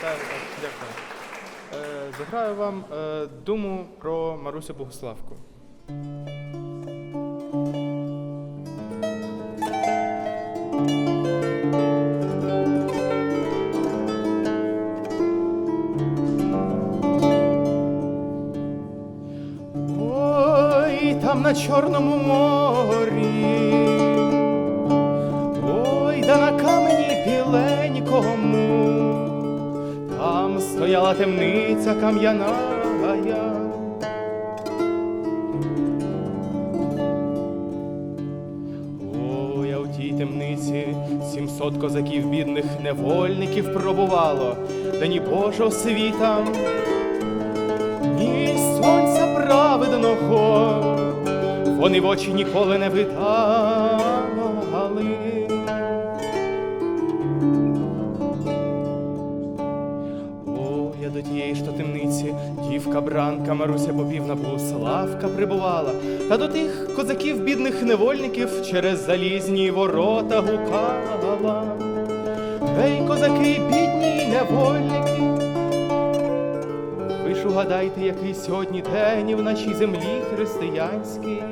Вітаю. Дякую. Е, Заграю вам е, думу про Марусю Богославку. Ой, там на Чорному морі. Стояла темниця кам'яна. А у тій темниці сімсот козаків бідних невольників пробувало, да ні Божого світа, ні сонця праведного, вони в очі ніколи не видали. До тієї ж темниці, дівка бранка Маруся Попівна Богославка прибувала, та до тих козаків бідних невольників через залізні ворота гукала. Гей, козаки, бідні невольники, ви ж угадайте, який сьогодні день в нашій землі християнській.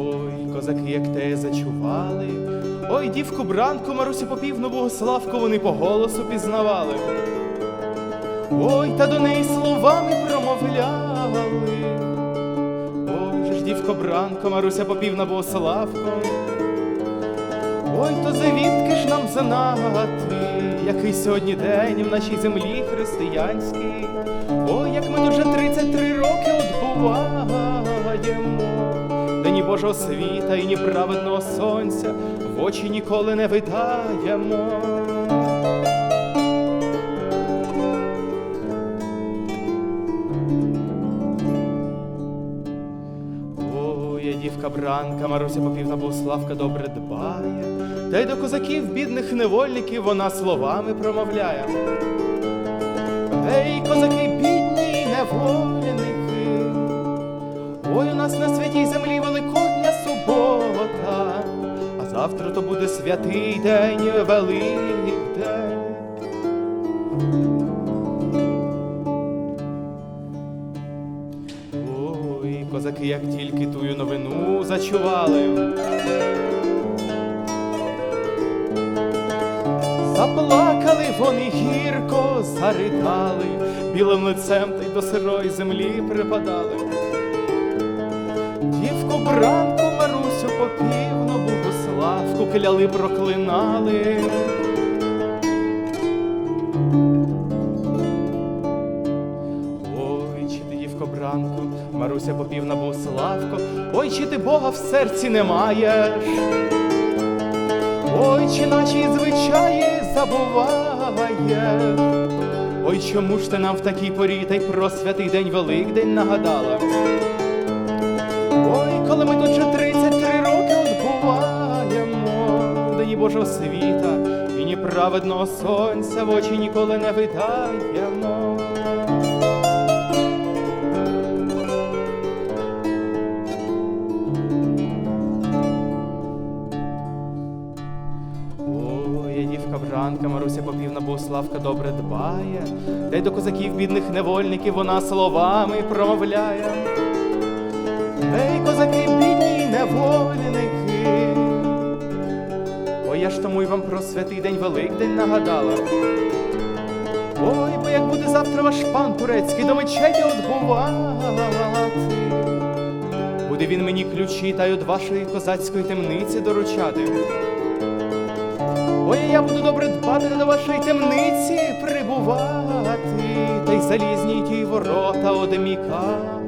Ой, козаки, як те зачували. Ой, дівку бранку Марусю Попівну Богославку вони по голосу пізнавали. Ой, та до неї словами промовляли. Ой, ж дівко бранко, Маруся Попівна Богославко. Ой, то звідки ж нам знати, який сьогодні день в нашій землі християнській. Ой, як ми вже 33 роки ні Божого світа і ні праведного сонця в очі ніколи не видаємо. Ой, дівка бранка, Маруся Попівна Богославка добре дбає, та й до козаків бідних невольників вона словами промовляє. Ей, козаки, бідні невольники, ой, у нас на святій землі а завтра то буде святий день, Великдень. Ой, козаки, як тільки тую новину зачували. Заплакали вони гірко, заридали, білим лицем та й до сирої землі припадали. Дівку бранку Марусю попівну Богославку кляли, проклинали. Ой, чи ти, дівко бранку, Маруся попівна Богославко, ой, чи ти Бога в серці не маєш? Ой, чи наші звичаї забуваєш? Ой, чому ж ти нам в такій порі та й про святий день Великдень нагадала? Ой, коли ми тут вже Божого світа і ні праведного сонця в очі ніколи не видаємо. Я Маруся Попівна Богославка добре дбає, та й до козаків бідних невольників вона словами промовляє. Ей, козаки, бідні я ж тому й вам про святий день Великдень нагадала. Ой, бо як буде завтра ваш пан турецький до мечеті отбувати, буде він мені ключі та й од вашої козацької темниці доручати. Ой, я буду добре дбати до вашої темниці прибувати, та й залізні ті ворота одемікати.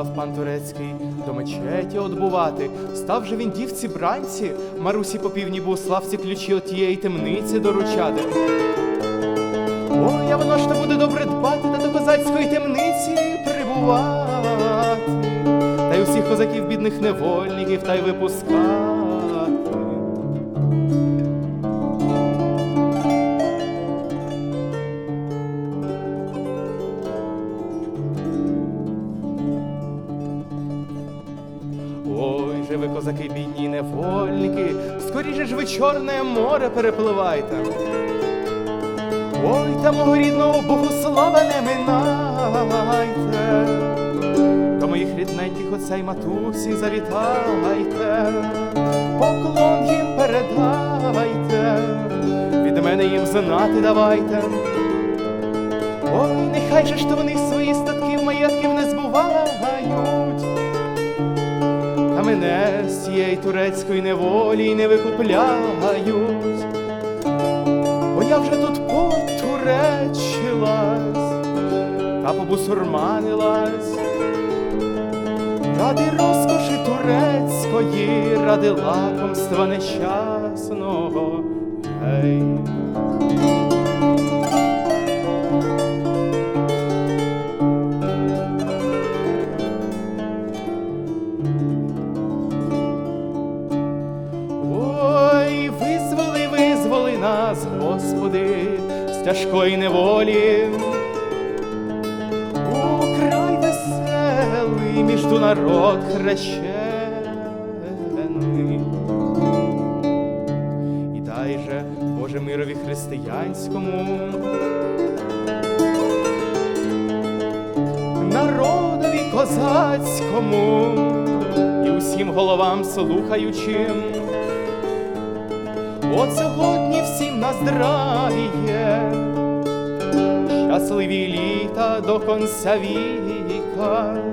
Став пан турецький до мечеті отбувати, став же він дівці бранці, Марусі попівній славці ключі от тієї темниці доручати. Ой, я воно ж то буде добре дбати та до козацької темниці прибувати, та й усіх козаків бідних невольників та й випускати. ви, козаки, бідні невольники, скоріше ж ви Чорне море перепливайте. Ой, та мого рідного Богу слава не минайте, до моїх рідненьких оцей матусі завітайте, поклон їм передавайте, від мене їм знати давайте. Ой, нехай же ж то вони свої статки в маєтків не збувають. Мене з цієї турецької неволі не викупляють. Бо я вже тут потуречилась та побусурманилась. Ради розкоші турецької, ради лакомства нещасного. Гей. Ой, визволи, визволи нас, Господи, з тяжкої неволі. У край веселий, між ту народ хрещений. І дай же, Боже, мирові християнському. Народові козацькому і усім головам слухаючим. От сьогодні всім на здравіє, щасливі літа до конця віка.